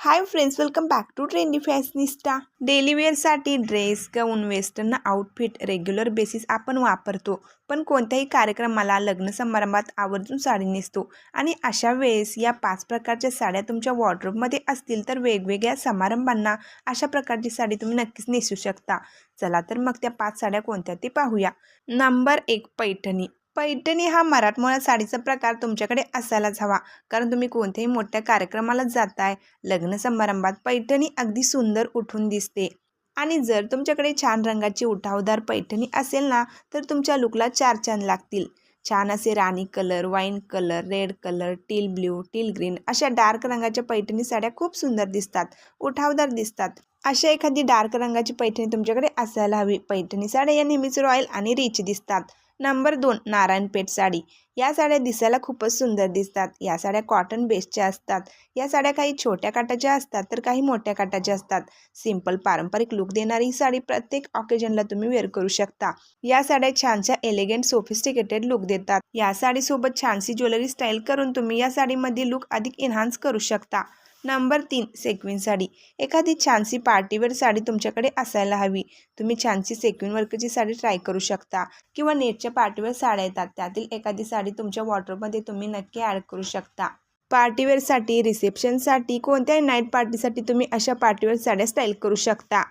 Hi friends welcome back to trendy fashionista daily वेअरसाठी dress gown western outfit regular basis आपण वापरतो. पण कोणत्याही कार्यक्रमाला लग्न समारंभात आवर्जून साडी नेसतो. आणि अशा वेळेस या पाच प्रकारच्या साड्या तुमच्या वॉर्ड्रोबमध्ये असतील तर वेगवेगळ्या समारंभांना अशा प्रकारची साडी तुम्ही नक्कीच नेसू शकता. चला तर मग त्या पाच साड्या कोणत्या ते पाहूया. नंबर एक पैठणी. पैठणी हा मराठमोळा साडीचा प्रकार तुमच्याकडे असायलाच हवा. कारण तुम्ही कोणत्याही मोठ्या कार्यक्रमाला जाताय लग्न समारंभात पैठणी अगदी सुंदर उठून दिसते. आणि जर तुमच्याकडे छान रंगाची उठावदार पैठणी असेल ना तर तुमच्या लुकला चार चांद लागतील. छान असे राणी colour wine colour red colour teal blue teal green अशा डार्क रंगाच्या पैठणी साड्या खूप सुंदर दिसतात उठावदार दिसतात. अशा एखादी डार्क रंगाची पैठणी तुमच्याकडे असायला हवी. पैठणी साड्या या नेहमीच रॉयल आणि रिच दिसतात. नंबर दोन नारायणपेठ साडी. या साड्या दिसायला खूपच सुंदर दिसतात. या साड्या कॉटन बेसच्या असतात. या साड्या काही छोट्या काटाच्या असतात तर काही मोठ्या काटाच्या असतात. सिंपल पारंपरिक लुक देणारी ही साडी प्रत्येक ऑकेजनला तुम्ही वेअर करू शकता. या साड्या छानशा एलिगंट सोफिस्टिकेटेड लुक देतात. या साडीसोबत छानशी ज्वेलरी स्टाईल करून तुम्ही या साडीमध्ये लुक अधिक एन्हान्स करू शकता. नंबर तीन सेक्विन साडी. एखादी छानशी पार्टीवेअर साडी तुमच्याकडे असायला हवी. तुम्ही छानशी सेक्विन वर्कची साडी ट्राय करू शकता. किंवा नेटच्या पार्टीवेअर साड्या येतात. त्यातील एखादी साडी तुमच्या वॉटरमध्ये तुम्ही नक्की ॲड करू शकता. पार्टीवेअरसाठी रिसेप्शनसाठी कोणत्याही नाईट पार्टीसाठी तुम्ही अशा पार्टीवेअर साड्या स्टाईल करू शकता.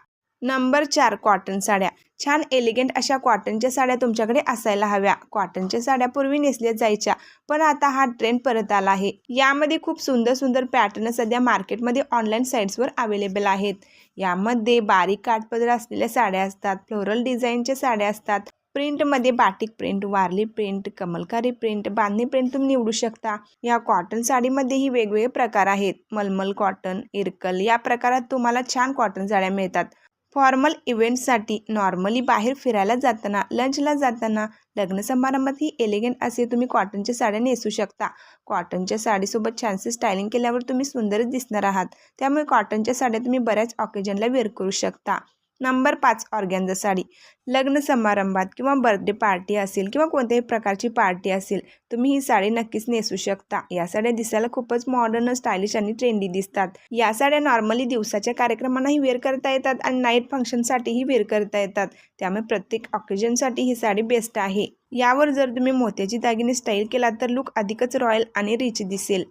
नंबर चार कॉटन साड्या. छान एलिगंट अशा कॉटनच्या साड्या तुमच्याकडे असायला हव्या. कॉटनच्या साड्या पूर्वी नेसल्या जायच्या पण आता हा ट्रेंड परत आला आहे. यामध्ये खूप सुंदर सुंदर पॅटर्न सध्या मार्केटमध्ये ऑनलाईन साईट्सवर अवेलेबल आहेत. यामध्ये बारीक काठपदर असलेल्या साड्या असतात फ्लोरल डिझाईनच्या साड्या असतात. प्रिंटमध्ये batik print Warli print Kalamkari print Bandhani print तुम्ही निवडू शकता. या कॉटन साडीमध्येही वेगवेगळे प्रकार आहेत. मलमल कॉटन इरकल या प्रकारात तुम्हाला छान कॉटन साड्या मिळतात. फॉर्मल इव्हेंटसाठी नॉर्मली बाहेर फिरायला जाताना लंचला जाताना लग्न समारंभात ही एलिगंट असे तुम्ही कॉटनच्या साड्या नेसू शकता. कॉटनच्या साडीसोबत छानसे स्टायलिंग केल्यावर तुम्ही सुंदरच दिसणार आहात. त्यामुळे कॉटनच्या साड्या तुम्ही बऱ्याच ऑकेजनला वेअर करू शकता. नंबर पाच ऑर्गॅन्झा साडी. लग्न समारंभात किंवा बर्थडे पार्टी असेल किंवा कोणत्याही प्रकारची पार्टी असेल तुम्ही ही साडी नक्कीच नेसू शकता. या साड्या दिसायला खूपच मॉडर्न स्टायलिश आणि ट्रेंडी दिसतात. या साड्या नॉर्मली दिवसाच्या कार्यक्रमांनाही वेअर करता येतात आणि नाईट फंक्शनसाठीही वेअर करता येतात. त्यामुळे प्रत्येक ऑकेजनसाठी ही साडी बेस्ट आहे. यावर जर तुम्ही मोत्याची दागिने स्टाईल केला तर लुक अधिकच रॉयल आणि रिच दिसेल.